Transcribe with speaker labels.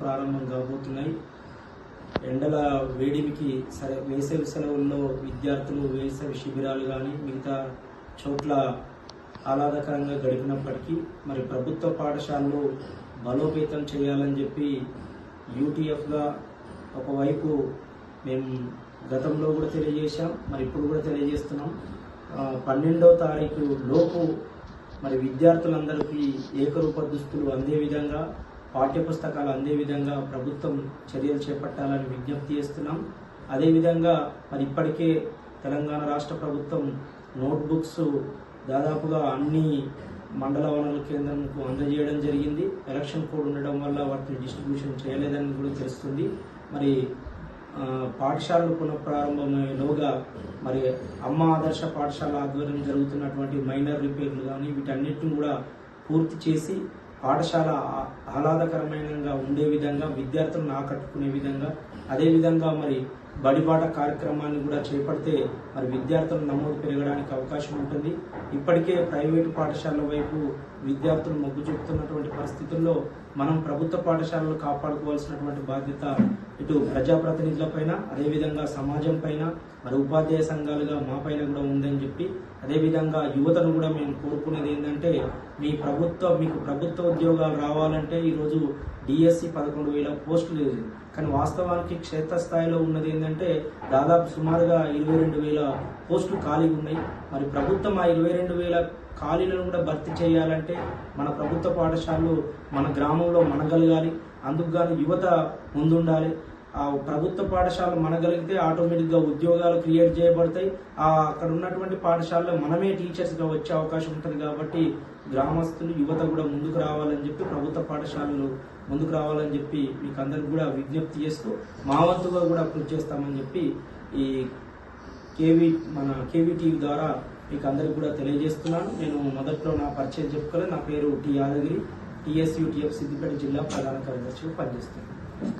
Speaker 1: ప్రారంభం కాబోతున్నాయి. ఎండల వేడిమికి సరే వేసవి సెలవుల్లో విద్యార్థులు వేసవి శిబిరాలు కానీ మిగతా చోట్ల ఆహ్లాదకరంగా గడిపినప్పటికీ మరి ప్రభుత్వ పాఠశాలలు బలోపేతం చేయాలని చెప్పి యూటీఎఫ్గా ఒకవైపు మేము గతంలో కూడా తెలియజేశాం మరి ఇప్పుడు కూడా తెలియజేస్తున్నాం. పన్నెండో తారీఖు లోపు మరి విద్యార్థులందరికీ ఏకరూప దుస్తులు అందే విధంగా పాఠ్యపుస్తకాలు అందే విధంగా ప్రభుత్వం చర్యలు చేపట్టాలని విజ్ఞప్తి చేస్తున్నాం. అదేవిధంగా మరి ఇప్పటికే తెలంగాణ రాష్ట్ర ప్రభుత్వం నోట్బుక్స్ దాదాపుగా అన్ని మండల వనరుల కేంద్రంకు అందజేయడం జరిగింది. ఎలక్షన్ కోడ్ ఉండడం వల్ల వాటిని డిస్ట్రిబ్యూషన్ చేయలేదని కూడా తెలుస్తుంది. మరి పాఠశాలలు పునఃప్రారంభమయ్యేలోగా మరి అమ్మ ఆదర్శ పాఠశాల ఆధ్వర్యం జరుగుతున్నటువంటి మైనర్ రిపేర్లు కానీ వీటన్నిటిని కూడా పూర్తి చేసి పాఠశాల ఆహ్లాదకరమైనగా ఉండే విధంగా విద్యార్థులను ఆకట్టుకునే విధంగా అదేవిధంగా మరి బడిబాట కార్యక్రమాన్ని కూడా చేపడితే మరి విద్యార్థుల నమోదు పెరగడానికి అవకాశం ఉంటుంది. ఇప్పటికే ప్రైవేటు పాఠశాలల వైపు విద్యార్థులు మొగ్గు చూపుతున్నటువంటి పరిస్థితుల్లో మనం ప్రభుత్వ పాఠశాలలు కాపాడుకోవాల్సినటువంటి బాధ్యత ఇటు ప్రజాప్రతినిధుల పైన అదేవిధంగా సమాజం పైన మరి ఉపాధ్యాయ సంఘాలుగా మా పైన కూడా ఉందని చెప్పి అదేవిధంగా యువతను కూడా మేము కోరుకునేది ఏంటంటే మీ ప్రభుత్వ మీకు ప్రభుత్వ ఉద్యోగాలు రావాలంటే ఈరోజు డిఎస్సి పదకొండు వేల పోస్టులు లేదు. కానీ వాస్తవానికి క్షేత్రస్థాయిలో ఉన్నది ఏంటంటే దాదాపు సుమారుగా ఇరవై రెండు వేల పోస్టులు ఖాళీగా ఉన్నాయి. మరి ప్రభుత్వం ఆ ఇరవై రెండు వేల ఖాళీలను కూడా భర్తీ చేయాలంటే మన ప్రభుత్వ పాఠశాలలు మన గ్రామంలో మనగలగాలి అందుకు గాను యువత ముందుండాలి. ఆ ప్రభుత్వ పాఠశాలలు మనగలిగితే ఆటోమేటిక్గా ఉద్యోగాలు క్రియేట్ చేయబడతాయి. ఆ అక్కడ ఉన్నటువంటి పాఠశాలలో మనమే టీచర్స్గా వచ్చే అవకాశం ఉంటుంది కాబట్టి గ్రామస్తులు యువత కూడా ముందుకు రావాలని చెప్పి ప్రభుత్వ పాఠశాలలు ముందుకు రావాలని చెప్పి మీకు అందరికి కూడా విజ్ఞప్తి చేస్తూ మా వంతుగా కూడా కృషి చేస్తామని చెప్పి ఈ కేవీ మన కేవీ టీవీ ద్వారా మీకు అందరికి కూడా తెలియజేస్తున్నాను. నేను మొదట్లో నా పరిచయం చెప్పుకోలేదు నా పేరు టి యాదగిరి టీఎస్యూటీఎఫ్ సిద్దిపేట జిల్లా ప్రధాన కార్యదర్శిగా పనిచేస్తున్నాను.